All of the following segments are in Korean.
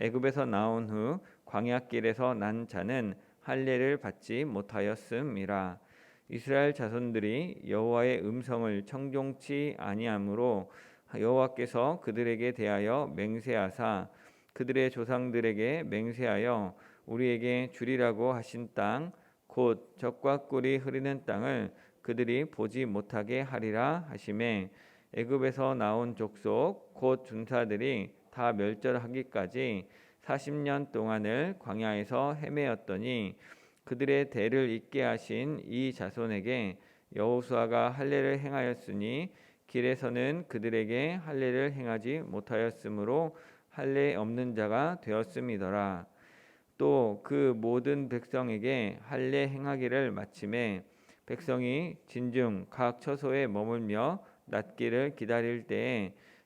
애굽에서 나온 후 광야길에서 난 자는 할례를 받지 못하였음이라. 이스라엘 자손들이 여호와의 음성을 청종치 아니하므로 여호와께서 그들에게 대하여 맹세하사 그들의 조상들에게 맹세하여 우리에게 주리라고 하신 땅 곧 적과 꿀이 흐르는 땅을 그들이 보지 못하게 하리라 하심에 애굽에서 나온 족속 곧 군사들이 다 멸절하기까지 40년 동안을 광야에서 헤매었더니 그들의 대를 잇게 하신 이 자손에게 여호수아가 할례를 행하였으니 길에서는 그들에게 할례를 행하지 못하였으므로 할례 없는 자가 되었음이더라. 또 그 모든 백성에게 할례 행하기를 마침에 백성이 진중 각 처소에 머물며 낫기를 기다릴 때에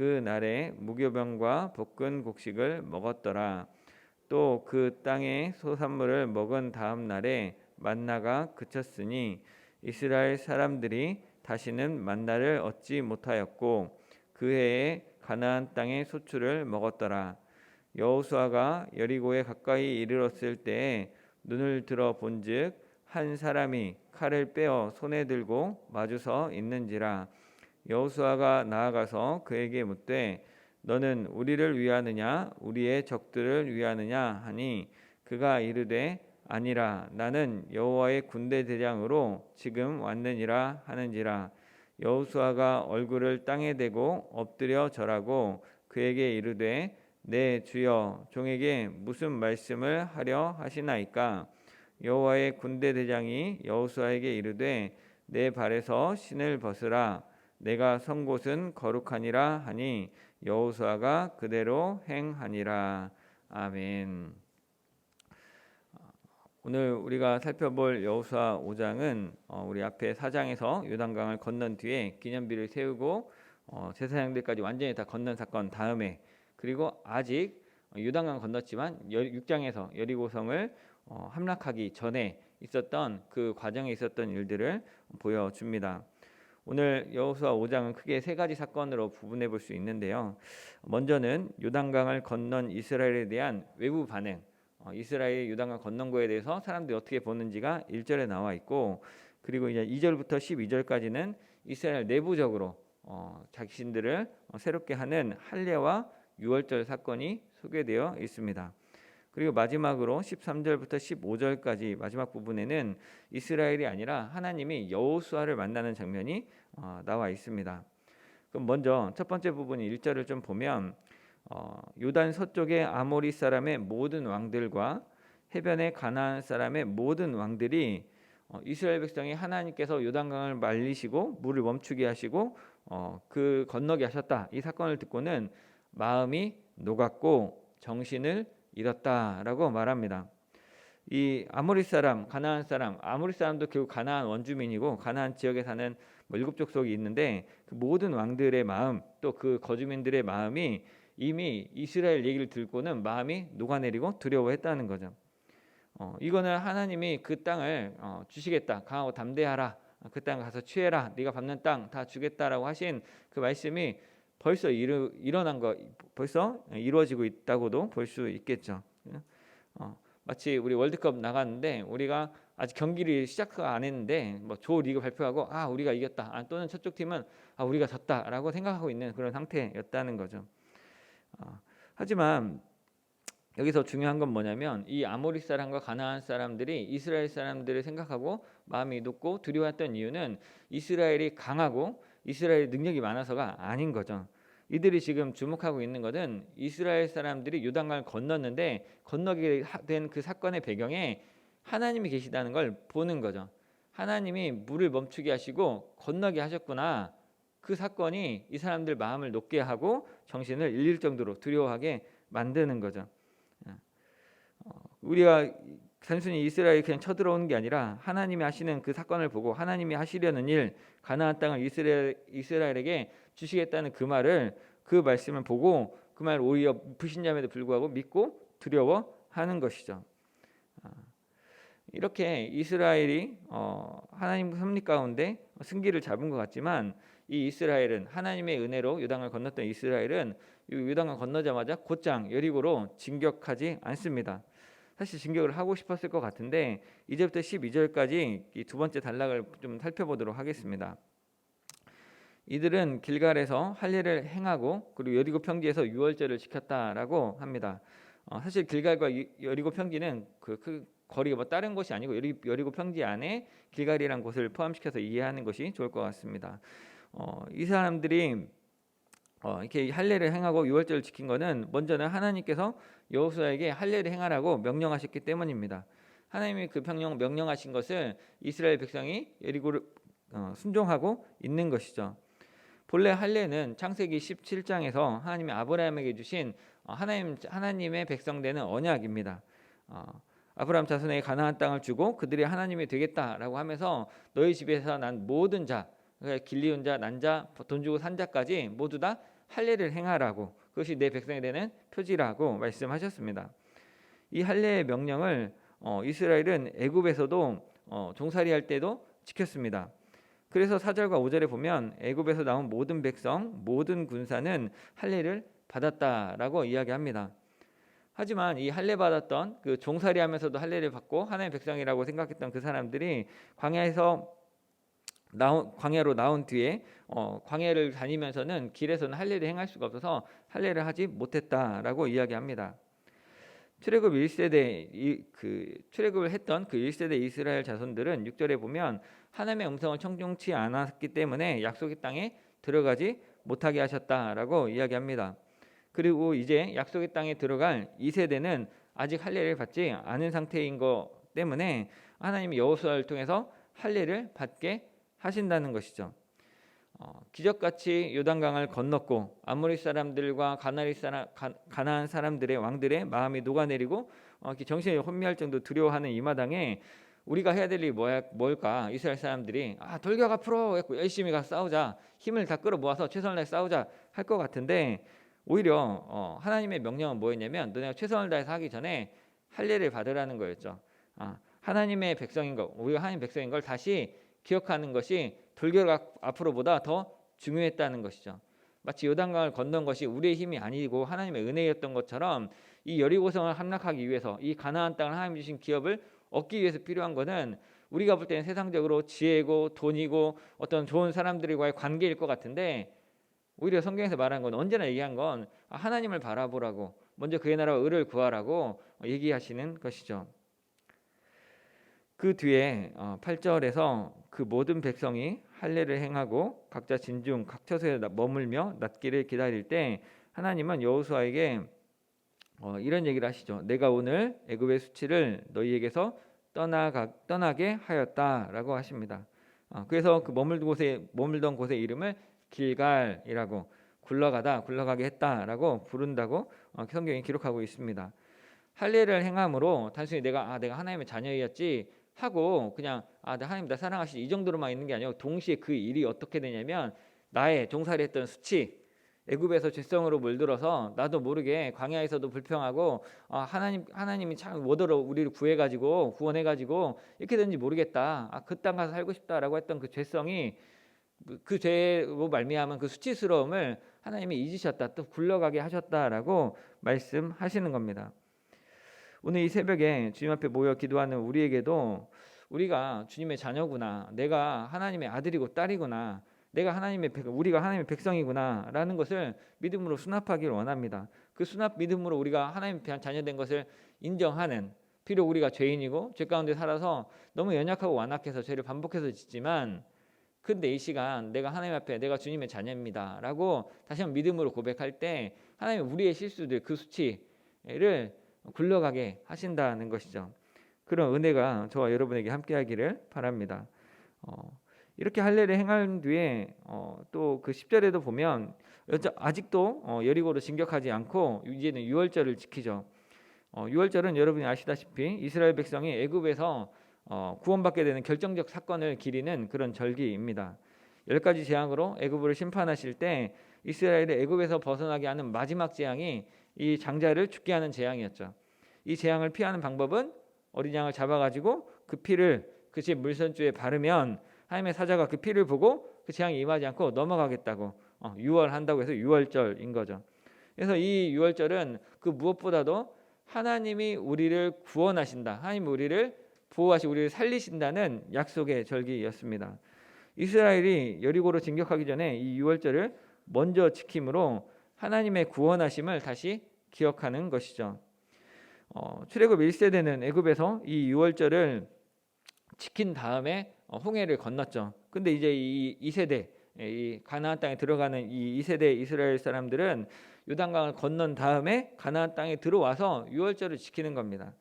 그 날에 무교병과 볶은 곡식을 먹었더라. 또 그 땅의 소산물을 먹은 다음 날에 만나가 그쳤으니 이스라엘 사람들이 다시는 만나를 얻지 못하였고 그 해에 가나안 땅의 소출을 먹었더라. 여호수아가 여리고에 가까이 이르렀을 때에 눈을 들어 본즉 한 사람이 칼을 빼어 손에 들고 마주서 있는지라 여호수아가 나아가서 그에게 묻되 너는 우리를 위하느냐? 우리의 적들을 위하느냐? 하니 그가 이르되 아니라 나는 여호와의 군대 대장으로 지금 왔느니라 하는지라. 여호수아가 얼굴을 땅에 대고 엎드려 절하고 그에게 이르되 내 주여 종에게 무슨 말씀을 하려 하시나이까? 여호와의 군대 대장이 여호수아에게 이르되 내 발에서 신을 벗으라 내가 선 곳은 거룩하니라 하니 여호수아가 그대로 행하니라 아멘. 오늘 우리가 살펴볼 여호수아 5장은 어, 우리 앞에 4장에서 요단강을 건넌 뒤에 기념비를 세우고 어, 제사장들까지 완전히 다 건넌 사건 다음에 그리고 아직 요단강 건넜지만 6장에서 여리고성을 어, 함락하기 전에 있었던 그 과정에 있었던 일들을 보여줍니다. 오늘 여호수아 5장은 크게 세 가지 사건으로 구분해 볼 수 있는데요. 먼저는 요단강을 건넌 이스라엘에 대한 외부 반응, 어, 이스라엘 요단강 건넌 거에 대해서 사람들이 어떻게 보는지가 1절에 나와 있고 그리고 이제 2절부터 12절까지는 이스라엘 내부적으로 어, 자신들을 어, 새롭게 하는 할례와 유월절 사건이 소개되어 있습니다. 그리고 마지막으로 13절부터 15절까지 마지막 부분에는 이스라엘이 아니라 하나님이 여호수아를 만나는 장면이 어, 나와 있습니다. 그럼 먼저 첫 번째 부분 1절을 좀 보면 어, 요단 서쪽의 아모리 사람의 모든 왕들과 해변의 가나안 사람의 모든 왕들이 어, 이스라엘 백성이 하나님께서 요단강을 말리시고 물을 멈추게 하시고 어, 그 건너게 하셨다. 이 사건을 듣고는 마음이 녹았고 정신을 잃었다라고 말합니다. 이 아모리 사람, 가나안 사람, 아모리 사람도 결국 가나안 원주민이고 가나안 지역에 사는 뭐 일곱 족속이 있는데 그 모든 왕들의 마음 또 그 거주민들의 마음이 이미 이스라엘 얘기를 듣고는 마음이 녹아내리고 두려워했다는 거죠. 어, 이거는 하나님이 그 땅을 어, 주시겠다, 강하고 담대하라 그 땅 가서 취해라. 네가 밟는 땅 다 주겠다라고 하신 그 말씀이 벌써 이루, 일어난 거 벌써 이루어지고 있다고도 볼 수 있겠죠. 어, 마치 우리 월드컵 나갔는데 우리가 아직 경기를 시작 안 했는데 뭐조 리그 발표하고 아 우리가 이겼다 아, 또는 저쪽 팀은 아 우리가 졌다라고 생각하고 있는 그런 상태였다는 거죠. 어, 하지만 여기서 중요한 건 뭐냐면 이 아모리 사람과 가나안 사람들이 이스라엘 사람들을 생각하고 마음이 높고 두려웠던 이유는 이스라엘이 강하고 이스라엘 능력이 많아서가 아닌 거죠. 이들이 지금 주목하고 있는 것은 이스라엘 사람들이 요단강을 건넜는데 건너게 된 그 사건의 배경에 하나님이 계시다는 걸 보는 거죠. 하나님이 물을 멈추게 하시고 건너게 하셨구나. 그 사건이 이 사람들 마음을 높게 하고 정신을 일릴 정도로 두려워하게 만드는 거죠. 어, 우리가 단순히 이스라엘이 그냥 쳐들어오는 게 아니라 하나님이 하시는 그 사건을 보고 하나님이 하시려는 일 가나안 땅을 이스라엘 이스라엘에게 주시겠다는 그 말을 그 말씀을 보고 그 말 오히려 불신자임에도 불구하고 믿고 두려워하는 것이죠. 아, 이렇게 이스라엘이 어, 하나님 섭리 가운데 승기를 잡은 것 같지만 이 이스라엘은 하나님의 은혜로 요단을 건넜던 이스라엘은 요단을 건너자마자 곧장 여리고로 진격하지 않습니다. 사실 진격을 하고 싶었을 것 같은데 이제부터 12절까지 이두 번째 단락을 좀 살펴보도록 하겠습니다. 이들은 길갈에서 할례를 행하고 그리고 여리고 평지에서 유월절을 지켰다라고 합니다. 어, 사실 길갈과 유- 여리고 평지는 그, 그 거리가 뭐 다른 곳이 아니고 여리, 여리고 평지 안에 길갈이라는 곳을 포함시켜서 이해하는 것이 좋을 것 같습니다. 어, 이 사람들이 어, 이렇게 할례를 행하고 유월절을 지킨 것은 먼저는 하나님께서 여호수아에게 할례를 행하라고 명령하셨기 때문입니다. 하나님이 그 명령 명령하신 것을 이스라엘 백성이 여리고를 어, 순종하고 있는 것이죠. 본래 할례는 창세기 17장에서 하나님이 아브라함에게 주신 어, 하나님 하나님의 백성 되는 언약입니다. 어, 아브라함 자손에게 가나안 땅을 주고 그들이 하나님이 되겠다라고 하면서 너희 집에서 난 모든 자 그러니까 길리온 자, 난자, 돈 주고 산 자까지 모두 다 할례를 행하라고 그것이 내 백성이 되는 표지라고 말씀하셨습니다. 이 할례의 명령을 어, 이스라엘은 애굽에서도 어, 종살이 할 때도 지켰습니다. 그래서 4절과 5절에 보면 애굽에서 나온 모든 백성, 모든 군사는 할례를 받았다라고 이야기합니다. 하지만 이 할례 받았던 그 종살이 하면서도 할례를 받고 하나님의 백성이라고 생각했던 그 사람들이 광야에서 나온 광야로 나온 뒤에 어, 광야를 다니면서는 길에서는 할례를 행할 수가 없어서 할례를 하지 못했다라고 이야기합니다. 출애굽 1세대 이, 그 출애굽을 했던 그 1세대 이스라엘 자손들은 6절에 보면 하나님의 음성을 청종치 않았기 때문에 약속의 땅에 들어가지 못하게 하셨다라고 이야기합니다. 그리고 이제 약속의 땅에 들어갈 2세대는 아직 할례를 받지 않은 상태인 것 때문에 하나님이 여호수아를 통해서 할례를 받게 하신다는 것이죠. 어, 기적같이 요단강을 건넜고 아모리 사람들과 가나리 사람 가, 가나안 사람들의 왕들의 마음이 녹아내리고 어, 정신이 혼미할 정도 두려워하는 이 마당에 우리가 해야 될 일이 뭐야, 뭘까? 이스라엘 사람들이 아 돌격 앞으로 열심히 가 싸우자 힘을 다 끌어 모아서 최선을 다해 싸우자 할 것 같은데 오히려 어, 하나님의 명령은 뭐였냐면 너네가 최선을 다해서 하기 전에 할례를 받으라는 거였죠. 아, 하나님의 백성인 것, 우리가 하나님 백성인 걸 다시 기억하는 것이 돌격 앞으로보다 더 중요했다는 것이죠. 마치 요단강을 건넌 것이 우리의 힘이 아니고 하나님의 은혜였던 것처럼 이 여리고성을 함락하기 위해서 이 가나안 땅을 하나님 주신 기업을 얻기 위해서 필요한 것은 우리가 볼 때는 세상적으로 지혜고 돈이고 어떤 좋은 사람들과의 관계일 것 같은데 오히려 성경에서 말한 건 언제나 얘기한 건 하나님을 바라보라고 먼저 그의 나라와 의를 구하라고 얘기하시는 것이죠. 그 뒤에 8절에서 그 모든 백성이 할례를 행하고 각자 진중 각 처소에 머물며 낫기를 기다릴 때 하나님은 여호수아에게 어, 이런 얘기를 하시죠. 내가 오늘 애굽의 수치를 너희에게서 떠나가 떠나게 하였다라고 하십니다. 어, 그래서 그 머물던 곳에 머물던 곳의 이름을 길갈이라고 굴러가다 굴러가게 했다라고 부른다고 어, 성경이 기록하고 있습니다. 할례를 행함으로 단순히 내가 아 내가 하나님의 자녀였지 하고 그냥 아, 나 하나님 나 사랑하시 이 정도로만 있는 게 아니고 동시에 그 일이 어떻게 되냐면 나의 종살이 했던 수치 애굽에서 죄성으로 물들어서 나도 모르게 광야에서도 불평하고 아, 하나님 하나님이 참 뭐더러 우리를 구해 가지고 구원해 가지고 이렇게 된지 모르겠다. 아, 그 땅 가서 살고 싶다라고 했던 그 죄성이 그- 그 죄로 말미암은 그 수치스러움을 하나님이 잊으셨다. 또 굴러가게 하셨다라고 말씀하시는 겁니다. 오늘 이 새벽에 주님 앞에 모여 기도하는 우리에게도 우리가 주님의 자녀구나. 내가 하나님의 아들이고 딸이구나. 내가 하나님의 백- 우리가 하나님의 백성이구나라는 것을 믿음으로 수납하기를 원합니다. 그 수납 믿음으로 우리가 하나님 자녀된 것을 인정하는 비록 우리가 죄인이고 죄 가운데 살아서 너무 연약하고 완악해서 죄를 반복해서 짓지만 근데 이 시간 내가 하나님 앞에 내가 주님의 자녀입니다라고 다시 한번 믿음으로 고백할 때 하나님 우리의 실수들 그 수치를 굴러가게 하신다는 것이죠. 그런 은혜가 저와 여러분에게 함께하기를 바랍니다. 어, 이렇게 할례를 행한 뒤에 어, 또그 10절에도 보면 아직도 어, 여리고로 진격하지 않고 이제는 유월절을 지키죠. 어, 유월절은 여러분이 아시다시피 이스라엘 백성이 애굽에서 어, 구원받게 되는 결정적 사건을 기리는 그런 절기입니다. 열 가지 재앙으로 애굽을 심판하실 때 이스라엘을 애굽에서 벗어나게 하는 마지막 재앙이 이 장자를 죽게 하는 재앙이었죠. 이 재앙을 피하는 방법은 어린 양을 잡아가지고 그 피를 그 집 물선주에 바르면 하나님의 사자가 그 피를 보고 그 재앙이 임하지 않고 넘어가겠다고 어, 유월한다고 해서 유월절인 거죠. 그래서 이 유월절은 그 무엇보다도 하나님이 우리를 구원하신다. 하나님 우리를 보호하시 우리를 살리신다는 약속의 절기였습니다. 이스라엘이 여리고로 진격하기 전에 이 유월절을 먼저 지킴으로 하나님의 구원하심을 다시 기억하는 것이죠. 어, 출애굽 1세대는 애굽에서 이 유월절을 지킨 다음에 어, 홍해를 건넜죠. 근데 이제 이 2세대 이 가나안 땅에 들어가는 이 2세대 이스라엘 사람들은 요단강을 건넌 다음에 가나안 땅에 들어와서 유월절을 지키는 겁니다.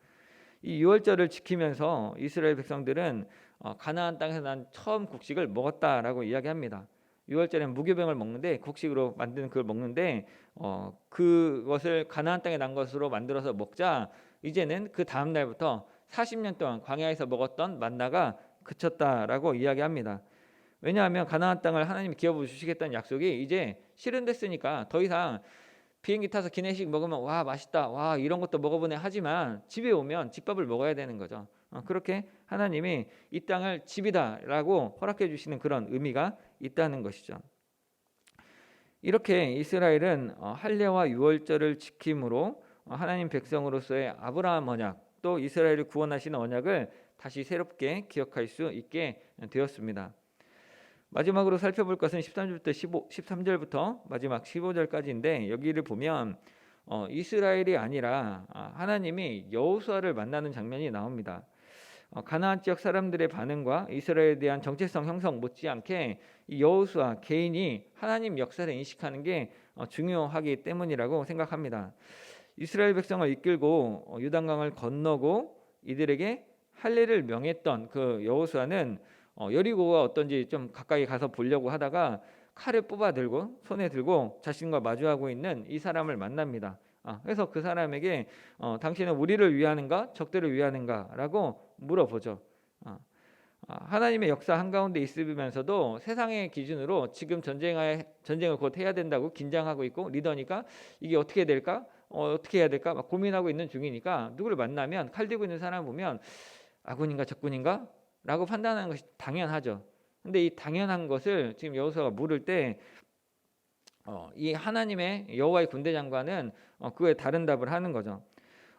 이 유월절을 지키면서 이스라엘 백성들은 어, 가나안 땅에서 난 처음 곡식을 먹었다라고 이야기합니다. 유월절에는 무교병을 먹는데 곡식으로 만드는 그걸 먹는데 어, 그것을 가나안 땅에 난 것으로 만들어서 먹자 이제는 그 다음 날부터 40년 동안 광야에서 먹었던 만나가 그쳤다라고 이야기합니다. 왜냐하면 가나안 땅을 하나님이 기업으로 주시겠다는 약속이 이제 실현됐으니까 더 이상 비행기 타서 기내식 먹으면 와 맛있다 와 이런 것도 먹어보네 하지만 집에 오면 집밥을 먹어야 되는 거죠. 어, 그렇게 하나님이 이 땅을 집이다라고 허락해 주시는 그런 의미가 있다는 것이죠. 이렇게 이스라엘은 어, 할례와 유월절을 지킴으로 어, 하나님 백성으로서의 아브라함 언약 또 이스라엘을 구원하시는 언약을 다시 새롭게 기억할 수 있게 되었습니다. 마지막으로 살펴볼 것은 13절부터 15, 13절부터 마지막 15절까지인데 여기를 보면 어, 이스라엘이 아니라 아, 하나님이 여호수아를 만나는 장면이 나옵니다. 어, 가나안 지역 사람들의 반응과 이스라엘에 대한 정체성 형성 못지않게 이 여호수아 개인이 하나님 역사를 인식하는 게 어, 중요하기 때문이라고 생각합니다. 이스라엘 백성을 이끌고 어, 요단강을 건너고 이들에게 할례를 명했던 그 여호수아는 어, 여리고가 어떤지 좀 가까이 가서 보려고 하다가 칼을 뽑아 들고 손에 들고 자신과 마주하고 있는 이 사람을 만납니다. 아, 그래서 그 사람에게 어, 당신은 우리를 위하는가 적들을 위하는가라고 물어보죠. 아, 아, 하나님의 역사 한 가운데 있으면서도 세상의 기준으로 지금 전쟁에 전쟁을 곧 해야 된다고 긴장하고 있고 리더니까 이게 어떻게 될까 어, 어떻게 해야 될까 막 고민하고 있는 중이니까 누구를 만나면 칼 들고 있는 사람 보면 아군인가 적군인가 라고 판단하는 것이 당연하죠. 근데 이 당연한 것을 지금 여호수아가 물을 때 어, 이 하나님의 여호와의 군대 장관은 어, 그에 다른 답을 하는 거죠.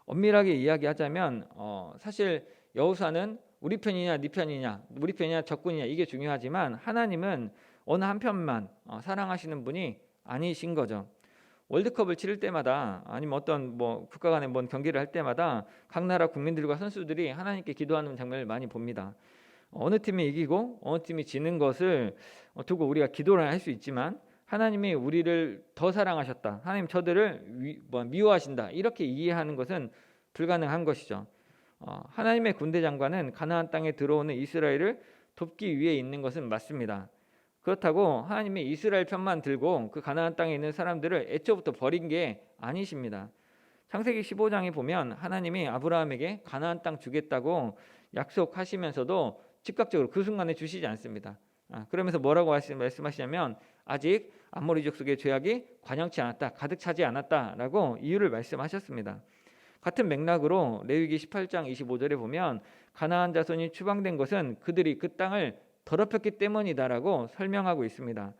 엄밀하게 이야기하자면 어, 사실 여호수아는 우리 편이냐 네 편이냐 우리 편이냐 적군이냐 이게 중요하지만 하나님은 어느 한 편만 어, 사랑하시는 분이 아니신 거죠. 월드컵을 치를 때마다 아니면 어떤 뭐 국가 간의 뭔 경기를 할 때마다 각 나라 국민들과 선수들이 하나님께 기도하는 장면을 많이 봅니다. 어느 팀이 이기고 어느 팀이 지는 것을 두고 우리가 기도를 할 수 있지만 하나님이 우리를 더 사랑하셨다. 하나님 저들을 위, 뭐 미워하신다. 이렇게 이해하는 것은 불가능한 것이죠. 어, 하나님의 군대 장관은 가나안 땅에 들어오는 이스라엘을 돕기 위해 있는 것은 맞습니다. 그렇다고 하나님이 이스라엘 편만 들고 그 가나안 땅에 있는 사람들을 애초부터 버린 게 아니십니다. 창세기 15장에 보면 하나님이 아브라함에게 가나안 땅 주겠다고 약속하시면서도 즉각적으로 그 순간에 주시지 않습니다. 아, 그러면서 뭐라고 하시- 말씀하시냐면 아직 아모리족 속의 죄악이 관영치 않았다, 가득 차지 않았다라고 이유를 말씀하셨습니다. 같은 맥락으로 레위기 18장 25절에 보면 가나안 자손이 추방된 것은 그들이 그 땅을 더럽혔기 때문이다라고 설명하고 있습니다.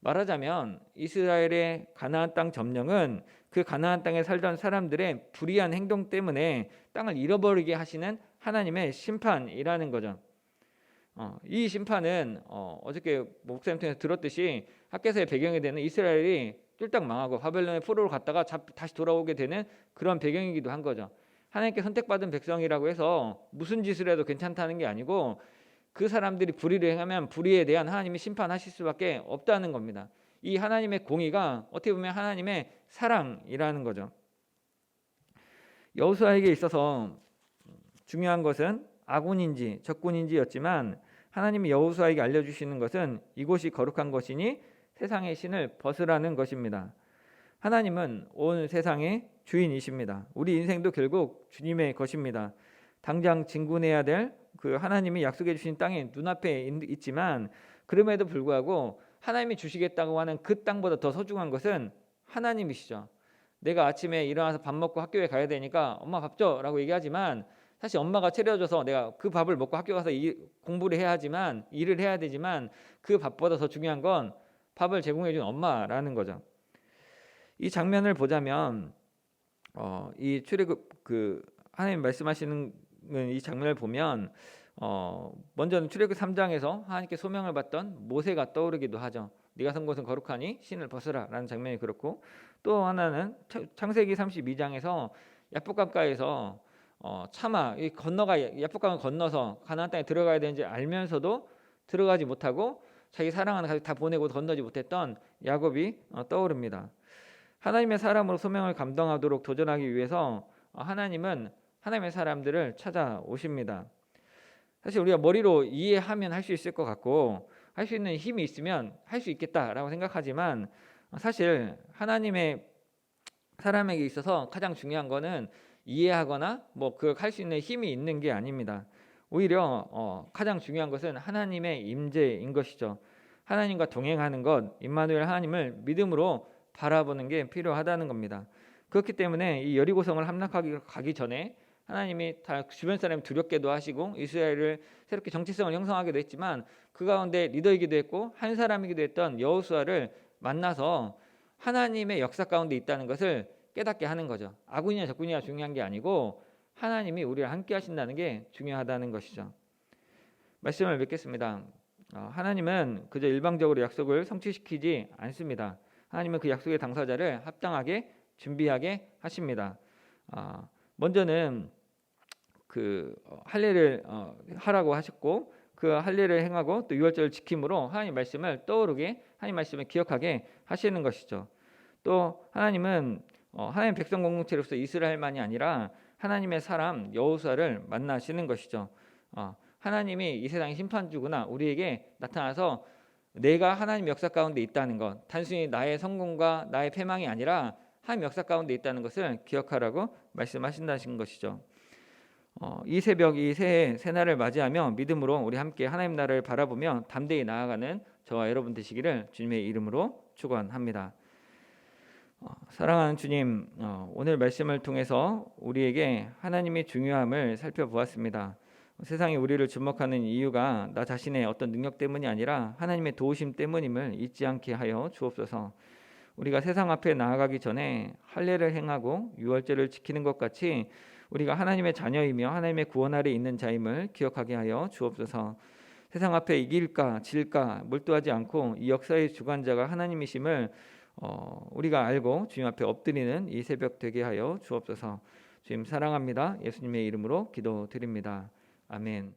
말하자면 이스라엘의 가나안 땅 점령은 그 가나안 땅에 살던 사람들의 불의한 행동 때문에 땅을 잃어버리게 하시는 하나님의 심판이라는 거죠. 어, 이 심판은 어, 어저께 목사님 통해서 들었듯이 학계서의 배경이 되는 이스라엘이 쫄딱 망하고 바벨론의 포로로 갔다가 잡- 다시 돌아오게 되는 그런 배경이기도 한 거죠. 하나님께 선택받은 백성이라고 해서 무슨 짓을 해도 괜찮다는 게 아니고 그 사람들이 불의를 행하면 불의에 대한 하나님이 심판하실 수밖에 없다는 겁니다. 이 하나님의 공의가 어떻게 보면 하나님의 사랑이라는 거죠. 여호수아에게 있어서 중요한 것은 아군인지 적군인지였지만 하나님이 여호수아에게 알려주시는 것은 이곳이 거룩한 것이니 세상의 신을 벗으라는 것입니다. 하나님은 온 세상의 주인이십니다. 우리 인생도 결국 주님의 것입니다. 당장 진군해야 될 그 하나님이 약속해 주신 땅이 눈앞에 있- 있지만 그럼에도 불구하고 하나님이 주시겠다고 하는 그 땅보다 더 소중한 것은 하나님이시죠. 내가 아침에 일어나서 밥 먹고 학교에 가야 되니까 엄마 밥 줘라고 얘기하지만 사실 엄마가 차려줘서 내가 그 밥을 먹고 학교 가서 일, 공부를 해야 하지만 일을 해야 되지만 그 밥보다 더 중요한 건 밥을 제공해 준 엄마라는 거죠. 이 장면을 보자면 어, 이 출애굽 그 하나님 말씀하시는 이 장면을 보면 어, 먼저는 출애굽 3장에서 하나님께 소명을 받던 모세가 떠오르기도 하죠. 네가 선 곳은 거룩하니 신을 벗으라라는 장면이 그렇고 또 하나는 차- 창세기 32장에서 야복강가에서 어, 차마 이 건너가 야복강을 건너서 가나안 땅에 들어가야 되는지 알면서도 들어가지 못하고 자기 사랑하는 가족 다 보내고 건너지 못했던 야곱이 어, 떠오릅니다. 하나님의 사람으로 소명을 감당하도록 도전하기 위해서 어, 하나님은 하나님의 사람들을 찾아오십니다. 사실 우리가 머리로 이해하면 할 수 있을 것 같고 할 수 있는 힘이 있으면 할 수 있겠다라고 생각하지만 어, 사실 하나님의 사람에게 있어서 가장 중요한 거는 이해하거나 뭐그할수 있는 힘이 있는 게 아닙니다. 오히려 어, 가장 중요한 것은 하나님의 임재인 것이죠. 하나님과 동행하는 것, 임마누엘 하나님을 믿음으로 바라보는 게 필요하다는 겁니다. 그렇기 때문에 이 여리고성을 함락하기 가기 전에 하나님이 다 주변 사람 두렵게도 하시고 이스라엘을 새롭게 정체성을 형성하기도 했지만 그 가운데 리더이기도 했고 한 사람이기도 했던 여호수아를 만나서 하나님의 역사 가운데 있다는 것을 깨닫게 하는 거죠. 아군이냐 적군이냐 중요한 게 아니고 하나님이 우리와 함께 하신다는 게 중요하다는 것이죠. 말씀을 맺겠습니다. 어, 하나님은 그저 일방적으로 약속을 성취시키지 않습니다. 하나님은 그 약속의 당사자를 합당하게 준비하게 하십니다. 아, 먼저는 그 어, 할례를 어, 하라고 하셨고 그 할례를 행하고 또 유월절을 지킴으로 하나님 말씀을 떠오르게 하나님 말씀을 기억하게 하시는 것이죠. 또 하나님은 어, 하나님 백성 공동체로서 이스라엘만이 아니라 하나님의 사람 여호수아를 만나시는 것이죠. 어, 하나님이 이 세상의 심판주구나 우리에게 나타나서 내가 하나님 역사 가운데 있다는 것, 단순히 나의 성공과 나의 패망이 아니라 하나님 역사 가운데 있다는 것을 기억하라고 말씀하신다는 것이죠. 어, 이 새벽 이 새해 새날을 맞이하며 믿음으로 우리 함께 하나님 나라를 바라보며 담대히 나아가는 저와 여러분 되시기를 주님의 이름으로 축원합니다. 어, 사랑하는 주님, 어, 오늘 말씀을 통해서 우리에게 하나님의 중요함을 살펴보았습니다. 세상이 우리를 주목하는 이유가 나 자신의 어떤 능력 때문이 아니라 하나님의 도우심 때문임을 잊지 않게 하여 주옵소서. 우리가 세상 앞에 나아가기 전에 할례를 행하고 유월절을 지키는 것 같이 우리가 하나님의 자녀이며 하나님의 구원 아래 있는 자임을 기억하게 하여 주옵소서. 세상 앞에 이길까 질까 몰두하지 않고 이 역사의 주관자가 하나님이심을 어, 우리가 알고 주님 앞에 엎드리는 이 새벽 되게 하여 주옵소서. 주님 사랑합니다. 예수님의 이름으로 기도드립니다. 아멘.